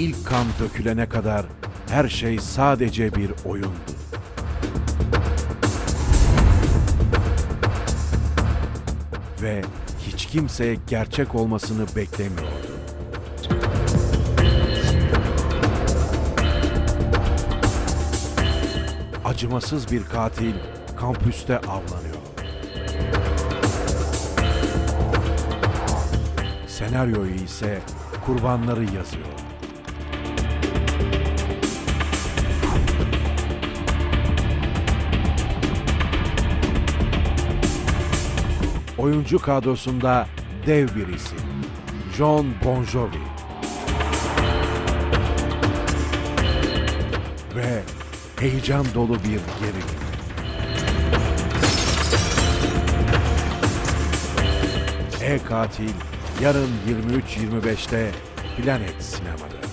ilk kan dökülene kadar her şey sadece bir oyundu. Ve hiç kimse gerçek olmasını beklemiyordu. Acımasız bir katil kampüste avlanıyor. Senaryoyu ise kurbanları yazıyor. Oyuncu kadrosunda dev bir isim. John Bon Jovi. Ve heyecan dolu bir gerilim. E-Katil yarın 23.25'te Planet Sinema'da.